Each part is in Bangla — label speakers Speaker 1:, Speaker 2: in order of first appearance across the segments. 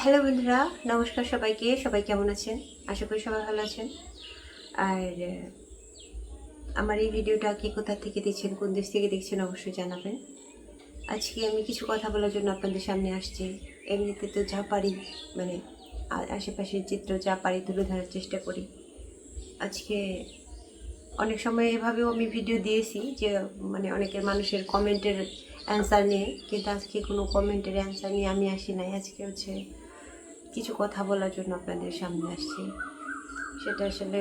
Speaker 1: হ্যালো বন্ধুরা, নমস্কার সবাইকে। সবাই কেমন আছেন? আশা করি সবাই ভালো আছেন। আর আমার এই ভিডিওটা কে কোথা থেকে দেখছেন, কোন দেশ থেকে দেখছেন অবশ্যই জানাবেন। আজকে আমি কিছু কথা বলার জন্য আপনাদের সামনে আসছি। এমনিতে তো যা পারি মানে আশেপাশের চিত্র যা পারি তুলে ধরার চেষ্টা করি। আজকে অনেক সময় এভাবেও আমি ভিডিও দিয়েছি যে মানে অনেকের মানুষের কমেন্টের অ্যান্সার নিয়ে কিন্তু আজকে কোনো কমেন্টের অ্যান্সার নিয়ে আমি আসি নাই। আজকে হচ্ছে কিছু কথা বলার জন্য আপনাদের সামনে আসছি। সেটা আসলে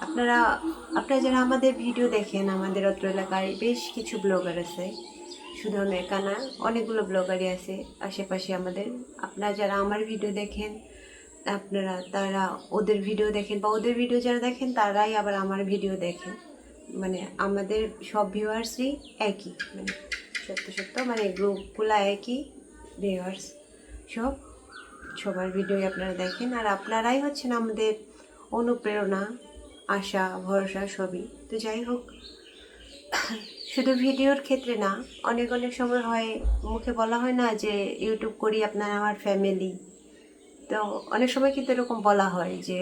Speaker 1: আপনারা আপনারা যারা আমাদের ভিডিও দেখেন, আমাদের অত্র এলাকায় বেশ কিছু ব্লগার আছে। শুধু একা না, অনেকগুলো ব্লগারই আছে আশেপাশে আমাদের। আপনারা যারা আমার ভিডিও দেখেন, আপনারা, তারা ওদের ভিডিও দেখেন বা ওদের ভিডিও যারা দেখেন, তারাই আবার আমার ভিডিও দেখেন। মানে আমাদের সব ভিউয়ার্সই একই। মানে সত্য সত্য মানে গ্রুপগুলো একই ভিউয়ার্স সব, সবার ভিডিওই আপনারা দেখেন। আর আপনারাই হচ্ছেন আমাদের অনুপ্রেরণা, আশা, ভরসা সবই। তো যাই হোক, শুধু ভিডিওর ক্ষেত্রে না, অনেক অনেক সময় হয়, মুখে বলা হয় না যে ইউটিউব করি আপনার আমার ফ্যামিলি তো অনেক সময় কিন্তু এরকম বলা হয় যে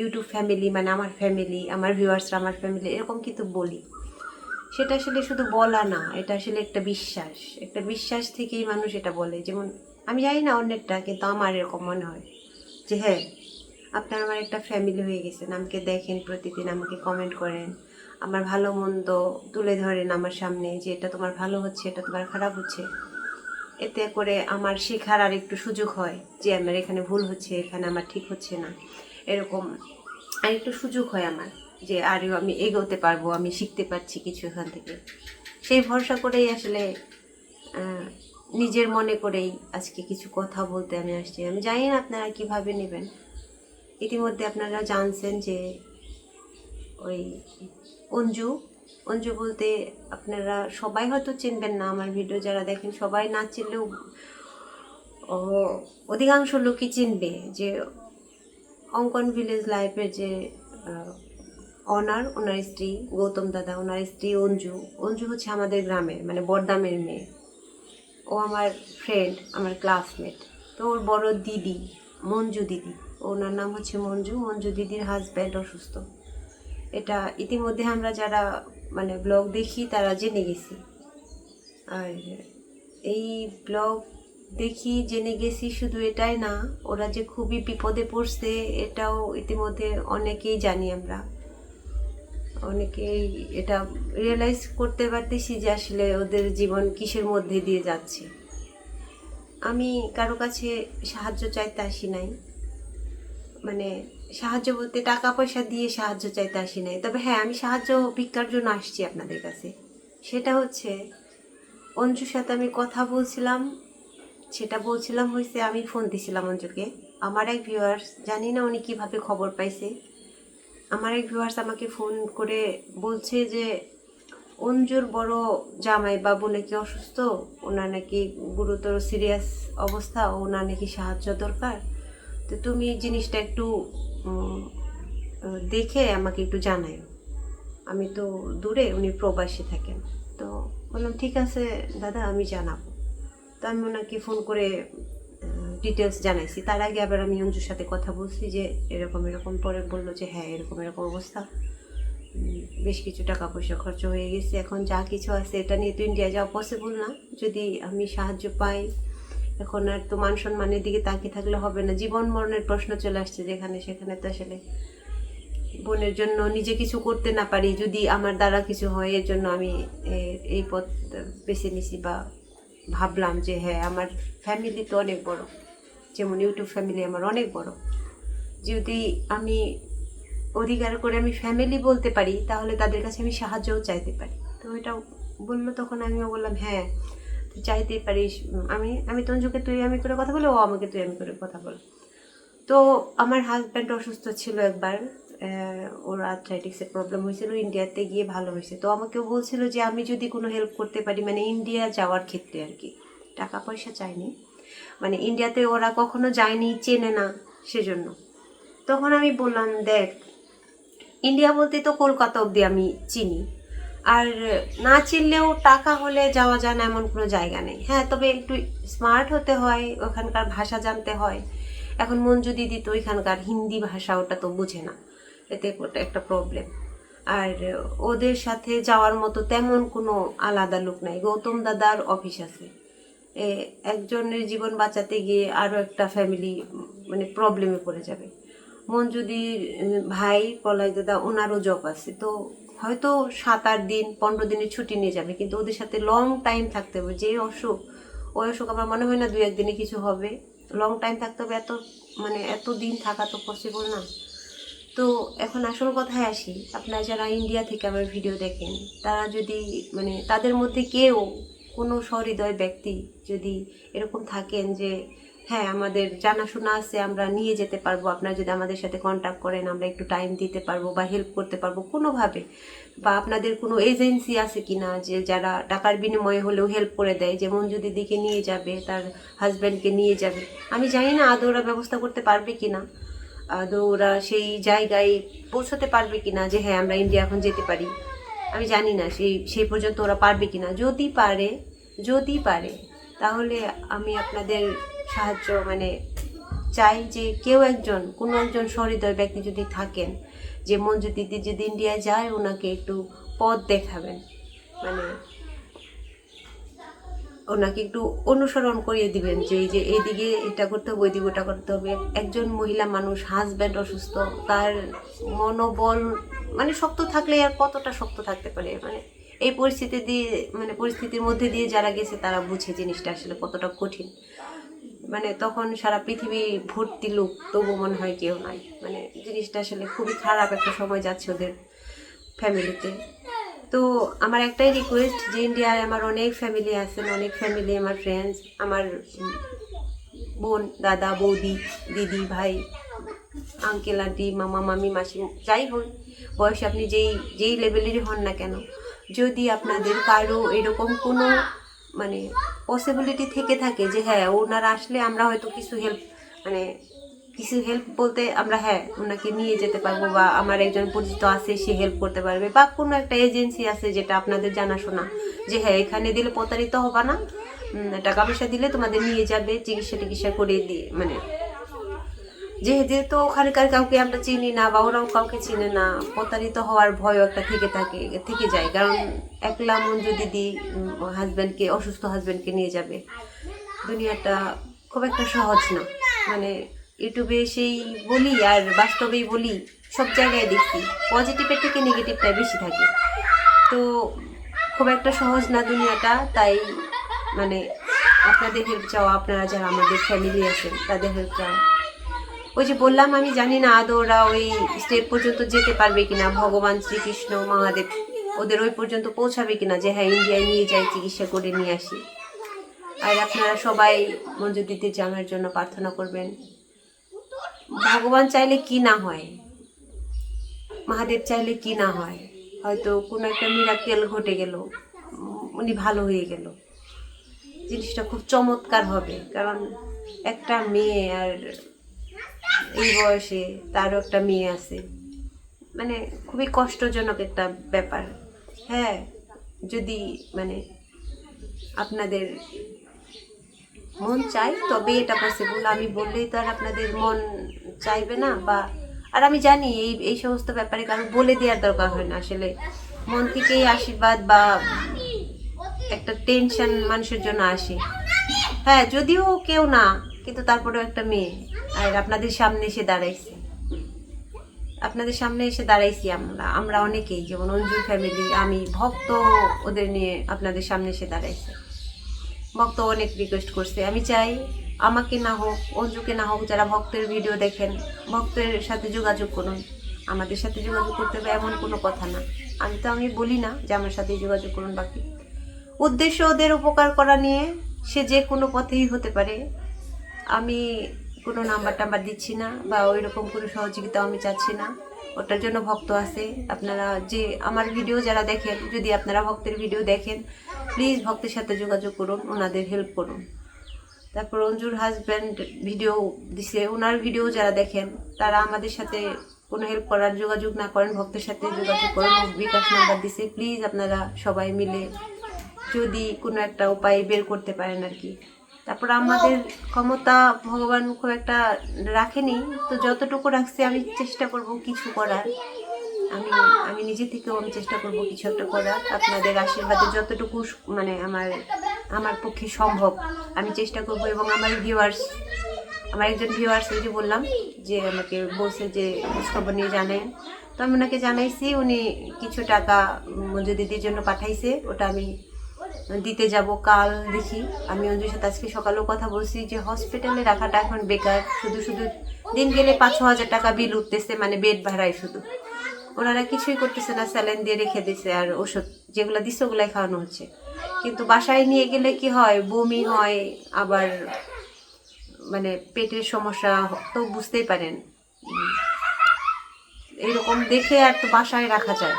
Speaker 1: ইউটিউব ফ্যামিলি মানে আমার ফ্যামিলি আমার ভিউয়ার্সরা আমার ফ্যামিলি এরকম কিন্তু বলি। সেটা আসলে শুধু বলা না, এটা আসলে একটা বিশ্বাস। একটা বিশ্বাস থেকেই মানুষ এটা বলে। যেমন, আমি জানি না অন্যেরটা, কিন্তু আমার এরকম মনে হয়। যে হ্যাঁ আপনার আমার একটা ফ্যামিলি হয়ে গেছেন আমাকে দেখেন প্রতিদিন, আমাকে কমেন্ট করেন। আমার ভালো মন্দ তুলে ধরেন আমার সামনে যে এটা তোমার ভালো হচ্ছে, এটা তোমার খারাপ হচ্ছে। এতে করে আমার শেখার আর একটু সুযোগ হয় যে আমার এখানে ভুল হচ্ছে, এখানে আমার ঠিক হচ্ছে না। এরকম আর একটু সুযোগ হয় আমার। যে আরও আমি এগোতে পারব, আমি শিখতে পারছি কিছু এখান থেকে। সেই ভরসা করেই আসলে নিজের মনে করেই আজকে কিছু কথা বলতে আমি আসছি। আমি জানি না আপনারা কীভাবে নেবেন। ইতিমধ্যে আপনারা জানছেন যে ওই অঞ্জু অঞ্জু বলতে আপনারা সবাই হয়তো চিনবেন না আমার ভিডিও যারা দেখেন, সবাই না চিনলেও অধিকাংশ লোকই চিনবে যে অঙ্কন ভিলেজ লাইফের যে অনার, ওনার স্ত্রী গৌতম দাদা, ওনার স্ত্রী অঞ্জু। অঞ্জু হচ্ছে আমাদের গ্রামের মানে বর্দামের মেয়ে। ও আমার ফ্রেন্ড আমার ক্লাসমেট তো ওর বড় দিদি, মঞ্জু দিদি। ওনার নাম হচ্ছে মঞ্জু। মঞ্জু দিদির হাজব্যান্ড অসুস্থ। এটা ইতিমধ্যে আমরা যারা মানে ব্লগ দেখি, তারা জেনে গেছি। আর এই ব্লগ দেখি, জেনে গেছি শুধু এটাই না, ওরা যে খুবই বিপদে পড়ছে, এটাও ইতিমধ্যে অনেকেই জানি আমরা। অনেকেই এটা রিয়েলাইজ করতে পারতেছি যে আসলে ওদের জীবন কিসের মধ্যে দিয়ে যাচ্ছে। আমি কারও কাছে সাহায্য চাইতে আসি নাই। মানে সাহায্য বলতে টাকা পয়সা দিয়ে সাহায্য চাইতে আসি নাই। তবে হ্যাঁ আমি সাহায্য ভিক্ষার জন্য আসছি আপনাদের কাছে। সেটা হচ্ছে অঞ্জুর সাথে আমি কথা বলছিলাম, সেটা বলছিলাম হয়েছে আমি ফোন দিছিলাম অঞ্জুকে আমার এক ভিউয়ার্স জানি না উনি কীভাবে খবর পাইছে। আমার এক ভিউয়ার্স আমাকে ফোন করে বলছে যে, অঞ্জুর বড় জামাই বাবু নাকি অসুস্থ? ওনার নাকি গুরুতর সিরিয়াস অবস্থা, ওনার নাকি সাহায্য দরকার? তো তুমি জিনিসটা একটু দেখে আমাকে একটু জানাই আমি তো দূরে, উনি প্রবাসী থাকেন। তো বললাম, ঠিক আছে দাদা, আমি জানাব। তো আমি ওনাকে ফোন করে ডিটেলস জানাইছি। তার আগে আবার আমি অঞ্জুর সাথে কথা বলছি যে এরকম এরকম পরে বলল যে হ্যাঁ এরকম এরকম অবস্থা। বেশ কিছু টাকা পয়সা খরচ হয়ে গেছে। এখন যা কিছু আছে এটা নিয়ে তো ইন্ডিয়া যাওয়া পসিবল না। যদি আমি সাহায্য পাই, এখন আর তো মান সম্মানের দিকে তাকিয়ে থাকলে হবে না। জীবন মরণের প্রশ্ন চলে আসছে যেখানে সেখানে তো আসলে বোনের জন্য নিজে কিছু করতে না পারি। যদি আমার দ্বারা কিছু হয়, এর জন্য আমি এই পথ বেছে নিছি বা ভাবলাম যে হ্যাঁ আমার ফ্যামিলি তো অনেক বড়। যেমন ইউটিউব ফ্যামিলি আমার অনেক বড়। যদি আমি অধিকার করে আমি ফ্যামিলি বলতে পারি, তাহলে তাদের কাছে আমি সাহায্যও চাইতে পারি। তো এটা বলল তখন আমিও বললাম হ্যাঁ তুই চাইতেই পারিস। আমি আমি তঞ্জুকে তুই আমি করে কথা বলে, ও আমাকে তুই আমি করে কথা বল। তো আমার হাজব্যান্ড অসুস্থ ছিল একবার ওর আর্থ্রাইটিক্সের প্রবলেম হয়েছিল, ইন্ডিয়াতে গিয়ে ভালো হয়েছে। তো আমাকেও বলছিল যে, আমি যদি কোনো হেল্প করতে পারি মানে ইন্ডিয়া যাওয়ার ক্ষেত্রে আর কি, টাকা পয়সা চাইনি। মানে ইন্ডিয়াতে ওরা কখনো যায়নি, চেনে না সেজন্য। তখন আমি বললাম, দেখ ইন্ডিয়া বলতে তো কলকাতা অবধি আমি চিনি। আর না চিনলেও টাকা হলে যাওয়া যায় না এমন কোনো জায়গা নেই। হ্যাঁ তবে একটু স্মার্ট হতে হয়, ওখানকার ভাষা জানতে হয়। এখন মঞ্জু দিদি তো ওইখানকার হিন্দি ভাষা ওটা তো বুঝে না। এতে ওটা একটা প্রবলেম আর ওদের সাথে যাওয়ার মতো তেমন কোনো আলাদা লোক নাই। গৌতম দাদার অফিস আছে। একজনের জীবন বাঁচাতে গিয়ে আরও একটা ফ্যামিলি মানে প্রবলেমে পড়ে যাবে। মন যদি ভাই, পলাই দাদা, ওনারও জব আছে। তো হয়তো সাত আট দিন, পনেরো দিনের ছুটি নিয়ে যাবে, কিন্তু ওদের সাথে লং টাইম থাকতে হবে। যে অসুখ, ওই অসুখ আমার মনে হয় না দু একদিনে কিছু হবে। লং টাইম থাকতে হবে, এত মানে এত দিন থাকা তো পসিবল না। তো এখন আসল কথায় আসি, আপনারা যারা ইন্ডিয়া থেকে আমার ভিডিও দেখেন, তারা যদি মানে তাদের মধ্যে কেউ কোনো সহৃদয় ব্যক্তি যদি এরকম থাকেন যে হ্যাঁ আমাদের জানাশোনা আছে, আমরা নিয়ে যেতে পারব। আপনারা যদি আমাদের সাথে কন্ট্যাক্ট করেন, আমরা একটু টাইম দিতে পারব বা হেল্প করতে পারব কোনোভাবে বা আপনাদের কোনো এজেন্সি আছে কি না যে, যারা টাকার বিনিময়ে হলেও হেল্প করে দেয়। যেমন যদি দিকে নিয়ে যাবে, তার হাজব্যান্ডকে নিয়ে যাবে। আমি জানি না আদৌ ওরা ব্যবস্থা করতে পারবে কি না আদৌ ওরা সেই জায়গায় পৌঁছাতে পারবে কি না যে হ্যাঁ আমরা ইন্ডিয়া এখন যেতে পারি। আমি জানি না সেই সেই পর্যন্ত ওরা পারবে কি না যদি পারে যদি পারে, তাহলে আমি আপনাদের সাহায্য মানে চাই যে কেউ একজন, কোনো একজন সহৃদয় ব্যক্তি যদি থাকেন, যে মঞ্জু দিদি যদি ইন্ডিয়ায় যায়, ওনাকে একটু পথ দেখাবেন। মানে ওনাকে একটু অনুসরণ করিয়ে দিবেন যে এই যে এইদিকে এটা করতে হবে, ওইদিকে ওটা করতে হবে। একজন মহিলা মানুষ হাজব্যান্ড অসুস্থ, তার মনোবল মানে শক্ত থাকলে আর কতটা শক্ত থাকতে পারে? মানে এই পরিস্থিতি দিয়ে মানে পরিস্থিতির মধ্যে দিয়ে যারা গেছে, তারা বুঝে জিনিসটা আসলে কতটা কঠিন। মানে তখন সারা পৃথিবী ভর্তি লোক, তবু মনে হয় কেউ নাই। মানে জিনিসটা আসলে খুবই খারাপ একটা সময় যাচ্ছে ওদের ফ্যামিলিতে তো আমার একটাই রিকোয়েস্ট যে ইন্ডিয়ায় আমার অনেক ফ্যামিলি আছেন অনেক ফ্যামিলি আমার ফ্রেন্ডস আমার বোন, দাদা, বৌদি, দিদি, ভাই আঙ্কেল আন্টি মামা, মামি, মাসি, যাই হোক, বয়স আপনি যেই যেই লেভেলেরই হন না কেন, যদি আপনাদের কারও এরকম কোনো মানে পসিবিলিটি থেকে থাকে যে হ্যাঁ ওনারা আসলে আমরা হয়তো কিছু হেল্প মানে কিছু হেল্প বলতে আমরা হ্যাঁ ওনাকে নিয়ে যেতে পারব বা আমার একজন পরিচিত আছে, সে হেল্প করতে পারবে বা কোনো একটা এজেন্সি আছে যেটা আপনাদের জানাশোনা যে হ্যাঁ এখানে দিলে প্রতারিত হবে না টাকা পয়সা দিলে তোমাদের নিয়ে যাবে, চিকিৎসা টিকিৎসা করে দিয়ে মানে যেহেতু ওখানকার কাউকে আমরা চিনি না বা ওরাও কাউকে চিনে না, প্রতারিত হওয়ার ভয় একটা থেকে থাকে, থেকে যায়। কারণ একলা মঞ্জু দিদি হাজব্যান্ডকে অসুস্থ হাজব্যান্ডকে নিয়ে যাবে, দুনিয়াটা খুব একটা সহজ না। মানে ইউটিউবে সেই বলি আর বাস্তবেই বলি, সব জায়গায় দেখি। পজিটিভের থেকে নেগেটিভটাই বেশি থাকে। তো খুব একটা সহজ না দুনিয়াটা, তাই মানে আপনাদের হেল্প চাওয়া, আপনারা যারা আমাদের ফ্যামিলি আছেন, তাদের হেল্প চাওয়া। ওই যে বললাম, আমি জানি না আদৌ ওরা ওই স্টেপ পর্যন্ত যেতে পারবে কিনা, ভগবান, শ্রীকৃষ্ণ, মহাদেব, ওদের ওই পর্যন্ত পৌঁছাবে কিনা যে হ্যাঁ ইন্ডিয়ায় নিয়ে যাই, চিকিৎসা করে নিয়ে আসি। আর আপনারা সবাই মঞ্জু দিতে জানার জন্য প্রার্থনা করবেন। ভগবান চাইলে কি না হয়? মহাদেব চাইলে কি না হয়? হয়তো কোনো একটা মিরাকেল ঘটে গেল উনি ভালো হয়ে গেল। জিনিসটা খুব চমৎকার হবে, কারণ একটা মেয়ে আর এই বয়সে তারও একটা মেয়ে আছে। মানে খুবই কষ্টজনক একটা ব্যাপার। হ্যাঁ যদি মানে আপনাদের মন চাই, তবে এটা পসিবল আমি বললেই তো আর আপনাদের মন চাইবে না, বা আর আমি জানি এই এই সমস্ত ব্যাপারে কারও বলে দেওয়ার দরকার হয় না। আসলে মন থেকেই আশীর্বাদ বা একটা টেনশন মানুষের জন্য আসে। হ্যাঁ যদিও কেউ না, কিন্তু তারপরেও একটা মেয়ে। আর আপনাদের সামনে এসে দাঁড়াইছে। আপনাদের সামনে এসে দাঁড়াইছি আমরা আমরা অনেকেই, যেমন অঞ্জুর ফ্যামিলি আমি, ভক্ত ওদের নিয়ে আপনাদের সামনে এসে দাঁড়াইছে। ভক্ত অনেক রিকোয়েস্ট করছে। আমি চাই আমাকে না হোক, অঞ্জুকে না হোক যারা ভক্তের ভিডিও দেখেন, ভক্তের সাথে যোগাযোগ করুন। আমাদের সাথে যোগাযোগ করতে হবে এমন কোনো কথা না। আমি তো, আমি বলি না যে আমার সাথে যোগাযোগ করুন বাকি। উদ্দেশ্য ওদের উপকার করা নিয়ে সে যে কোনো পথেই হতে পারে। আমি কোনো নাম্বার টাম্বার দিচ্ছি না বা ওই রকম কোনো সহযোগিতা আমি চাচ্ছি না। ওটার জন্য ভক্ত আছে। আপনারা যে আমার ভিডিও যারা দেখেন, যদি আপনারা ভক্তের ভিডিও দেখেন প্লিজ ভক্তের সাথে যোগাযোগ করুন, ওনাদের হেল্প করুন। তারপর অঞ্জুর হাজব্যান্ড ভিডিও দিছে। ওনার ভিডিও যারা দেখেন, তারা আমাদের সাথে কোনো হেল্প করার যোগাযোগ না করেন, ভক্তের সাথে যোগাযোগ করেন। বিকাশ নাম্বার দিছে। প্লিজ আপনারা সবাই মিলে যদি কোনো একটা উপায় বের করতে পারেন আর কি। তারপর আমাদের ক্ষমতা ভগবান খুব একটা রাখেনি। তো যতটুকু রাখছে আমি চেষ্টা করব কিছু করার। আমি আমি নিজে থেকেও আমি চেষ্টা করব কিছু একটা করার। আপনাদের আশীর্বাদে যতটুকু মানে আমার আমার পক্ষে সম্ভব আমি চেষ্টা করব এবং আমার ভিউয়ার্স আমার একজন ভিউয়ার্স যে বললাম যে আমাকে বলছে যে খবর নিয়ে জানেন তো আমি ওনাকে জানাইছি, উনি কিছু টাকা মঞ্জু দিদির জন্য পাঠাইছে, ওটা আমি দিতে যাব কাল দেখি। আমি অঞ্জুর সাথে আজকে সকালেও কথা বলছি যে হসপিটালে রাখাটা এখন বেকার। শুধু শুধু দিন গেলে পাঁচ ছ হাজার টাকা বিল উঠতেছে মানে বেড ভাড়ায় শুধু। ওনারা কিছুই করতেছে না স্যালাইন দিয়ে রেখে দিছে আর ওষুধ যেগুলো দিচ্ছে ওগুলাই খাওয়ানো হচ্ছে। কিন্তু বাসায় নিয়ে গেলে কি হয় বমি হয় আবার মানে পেটের সমস্যা তো বুঝতেই পারেন। উম, এরকম দেখে আর তো বাসায় রাখা যায়।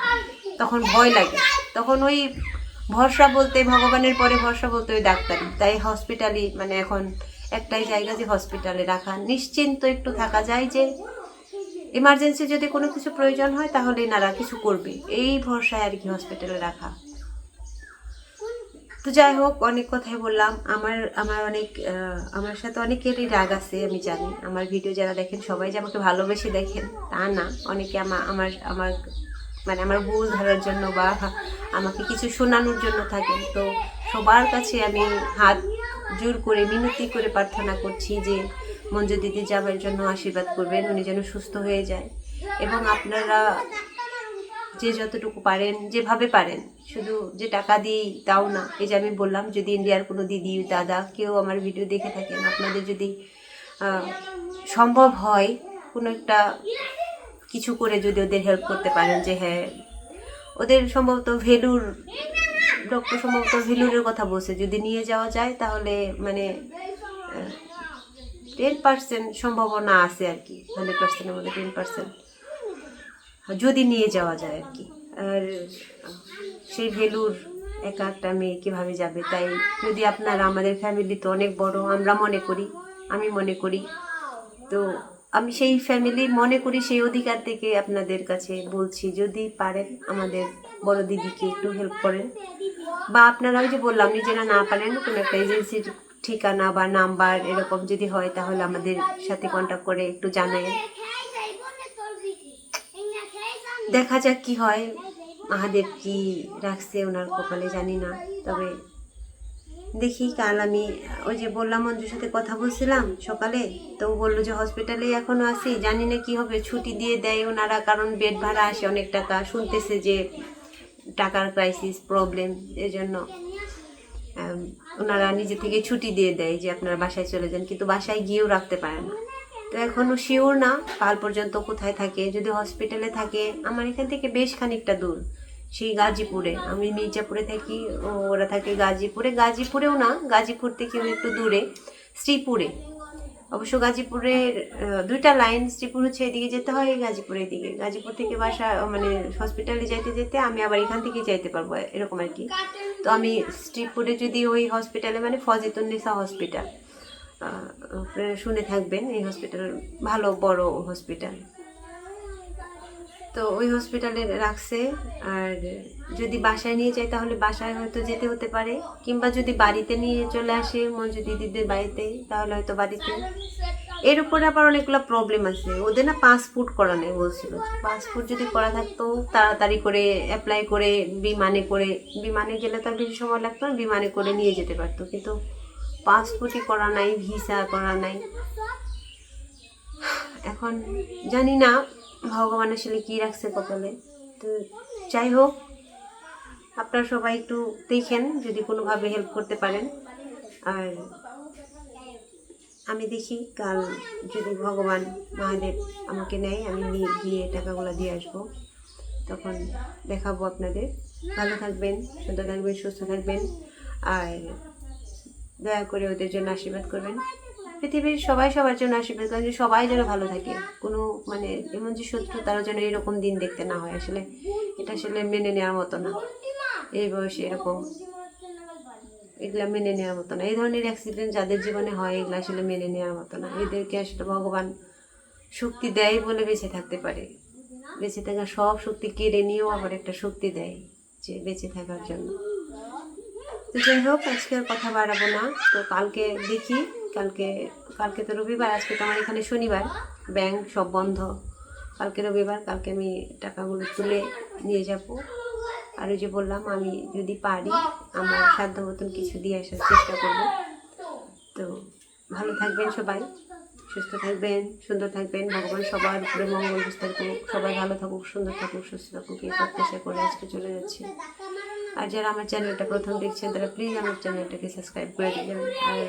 Speaker 1: তখন ভয় লাগে। তখন ওই ভরসা বলতে, ভগবানের পরে ভরসা বলতে ওই ডাক্তারি তাই হসপিটালই মানে এখন একটাই জায়গা যে হসপিটালে রাখা। নিশ্চিন্ত একটু থাকা যায় যে এমার্জেন্সি যদি কোনো কিছু প্রয়োজন হয়, তাহলে এনারা কিছু করবে। এই ভরসায় আর কি হসপিটালে রাখা। তো যাই হোক, অনেক কথাই বললাম। আমার আমার অনেক আমার সাথে অনেকেরই রাগ আছে, আমি জানি। আমার ভিডিও যারা দেখেন, সবাই যে আমাকে ভালোবেসে দেখেন, তা না। অনেকে আমার আমার আমার মানে আমার ভুল ধরার জন্য বা আমাকে কিছু শোনানোর জন্য থাকেন তো সবার কাছে আমি হাত জোর করে, মিনতি করে প্রার্থনা করছি যে মঞ্জু দিদি যাবার জন্য আশীর্বাদ করবেন, উনি যেন সুস্থ হয়ে যায়। এবং আপনারা যে যতটুকু পারেন, যেভাবে পারেন, শুধু যে টাকা দিই তাও না। এই যে আমি বললাম, যদি ইন্ডিয়ার কোনো দিদি, দাদা কেউ আমার ভিডিও দেখে থাকেন, আপনাদের যদি সম্ভব হয় কোনো একটা কিছু করে যদি ওদের হেল্প করতে পারেন যে হ্যাঁ ওদের সম্ভবত ভেলুর ডক্টর সম্ভবত ভেলুরের কথা বলছে, যদি নিয়ে যাওয়া যায় তাহলে মানে টেন পার্সেন্ট সম্ভাবনা আছে আর কি হান্ড্রেড পার্সেন্টের মধ্যে টেন পার্সেন্ট যদি নিয়ে যাওয়া যায় আর কি। আর সেই ভেলুর একা একটা মেয়ে কীভাবে যাবে? তাই যদি আপনারা আমাদের ফ্যামিলি তো অনেক বড়, আমরা মনে করি, আমি মনে করি, তো আমি সেই ফ্যামিলি মনে করি সেই অধিকার থেকে আপনাদের কাছে বলছি, যদি পারেন আমাদের বড় দিদিকে একটু হেল্প করেন। বা আপনারা ওই যে বললাম, নিজেরা না পারেন, কোনো একটা এজেন্সির ঠিকানা বা নাম্বার এরকম যদি হয়, তাহলে আমাদের সাথে কন্ট্যাক্ট করে একটু জানাই দেখা যাক কি হয়, মহাদেব কি রাখছে ওনার কপালে জানি না, তবে দেখি কাল আমি, ওই যে বললাম মঞ্জুর সাথে কথা বলছিলাম সকালে, তো বলল যে হসপিটালে এখনও আছি, জানি না কি হবে, ছুটি দিয়ে দেয় ওনারা কারণ বেড ভাড়া আসে অনেক টাকা, শুনতেছে যে টাকার ক্রাইসিস প্রবলেম এই জন্য ওনারা নিজে থেকে ছুটি দিয়ে দেয় যে আপনারা বাসায় চলে যান, কিন্তু বাসায় গিয়েও রাখতে পারে না। তো এখনও শিওর না, কাল পর্যন্ত কোথায় থাকে, যদি হসপিটালে থাকে, আমার এখান থেকে বেশ খানিকটা দূর। সেই গাজীপুরে। আমি মির্জাপুরে থাকি ওরা থাকে গাজীপুরে। গাজীপুরেও না, গাজীপুর থেকেও একটু দূরে, শ্রীপুরে। অবশ্য গাজীপুরের দুইটা লাইন, শ্রীপুর হচ্ছে এদিকে যেতে হয়, গাজীপুরের দিকে গাজীপুর থেকে বাসা মানে হসপিটালে যাইতে যেতে আমি আবার এখান থেকে যাইতে পারব, এরকম আর কি। তো আমি শ্রীপুরে যদি ওই হসপিটালে মানে ফজিতুন্নেসা হসপিটাল শুনে থাকবেন, এই হসপিটাল ভালো বড় হসপিটাল তো ওই হসপিটালে রাখছে। আর যদি বাসায় নিয়ে যায়, তাহলে বাসায় হয়তো যেতে হতে পারে। কিংবা যদি বাড়িতে নিয়ে চলে আসে, মঞ্জু দিদিদের বাড়িতে, তাহলে হয়তো বাড়িতে। এর উপরে আবার অনেকগুলো প্রবলেম আছে। ওদের না পাসপোর্ট করা নেই বলছিল। পাসপোর্ট যদি করা থাকতো, তাড়াতাড়ি করে অ্যাপ্লাই করে, বিমানে করে, বিমানে গেলে তো বেশি সময় লাগতো না, বিমানে করে নিয়ে যেতে পারতো। কিন্তু পাসপোর্টই করা নাই ভিসা করা নাই। এখন জানি না ভগবান আসলে কী রাখছে কপালে? তো যাই হোক, আপনারা সবাই একটু দেখেন, যদি কোনোভাবে হেল্প করতে পারেন। আর আমি দেখি, কাল যদি ভগবান মহাদেব আমাকে নেয়, আমি নিয়ে গিয়ে টাকাগুলো দিয়ে আসব। তখন দেখাবো আপনাদের। ভালো থাকবেন, সুন্দর থাকবেন, সুস্থ থাকবেন। আর দয়া করে ওদের জন্য আশীর্বাদ করবেন। পৃথিবীর সবাই সবার জন্য আশীর্বাদ করেন যে সবাই যেন ভালো থাকে। কোনো মানে এমন যে শত্রু তারা যেন এরকম দিন দেখতে না হয়। আসলে এটা আসলে মেনে নেওয়ার মতো না। এই বয়সে এরকম। এগুলা মেনে নেওয়ার মতো না। এই ধরনের অ্যাক্সিডেন্ট যাদের জীবনে হয়, এগুলো আসলে মেনে নেওয়ার মতো না। এদেরকে আসলে ভগবান শক্তি দেয় বলে বেঁচে থাকতে পারে। বেঁচে থাকার সব শক্তি কেড়ে নিয়েও আবার একটা শক্তি দেয় যে বেঁচে থাকার জন্য। তো যাই হোক, আজকে আর কথা বাড়াবো না। তো কালকে দেখি কালকে কালকে তো রবিবার, আজকে তো আমার এখানে শনিবার। ব্যাংক সব বন্ধ। কালকে রবিবার, কালকে আমি টাকাগুলো তুলে নিয়ে যাব। আর ওই যে বললাম, আমি যদি পারি, আমার সাধ্য মতন কিছু দিয়ে আসার চেষ্টা করব। তো ভালো থাকবেন সবাই, সুস্থ থাকবেন, সুন্দর থাকবেন। ভগবান সবার উপরে মঙ্গল বিস্তার করুক সবাই ভালো থাকুক, সুন্দর থাকুক, সুস্থ থাকুক, এই প্রত্যাশা করে আজকে চলে যাচ্ছে। আর যারা আমার চ্যানেলটা প্রথম দেখছেন, তারা প্লিজ আমার চ্যানেলটাকে সাবস্ক্রাইব করে দিবেন। আর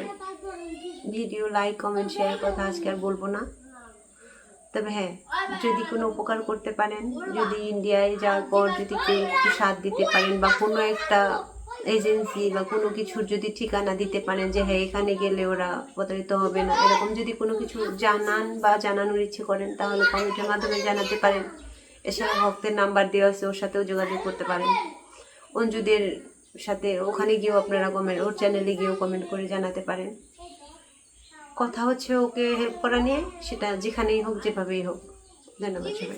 Speaker 1: ভিডিও লাইক কমেন্ট শেয়ার কথা আজকে আর বলব না। তবে হ্যাঁ যদি কোনো উপকার করতে পারেন, যদি ইন্ডিয়ায় যাওয়ার পর যদি কেউ একটু সাথ দিতে পারেন বা কোনো একটা এজেন্সি বা কোনো কিছুর যদি ঠিকানা দিতে পারেন যে হ্যাঁ এখানে গেলে ওরা প্রতারিত হবে না, এরকম যদি কোনো কিছু জানান বা জানানোর ইচ্ছে করেন, তাহলে কমেন্টের মাধ্যমে জানাতে পারেন। এছাড়া ভক্তের নাম্বার দেওয়া আছে, ওর সাথেও যোগাযোগ করতে পারেন। অঞ্জুদের সাথে ওখানে গিয়েও আপনারা কমেন্ট ওর চ্যানেলে গিয়েও কমেন্ট করে জানাতে পারেন। কথা হচ্ছে ওকে হেল্প করা নিয়ে সেটা যেখানেই হোক যেভাবেই হোক। ধন্যবাদ সবাই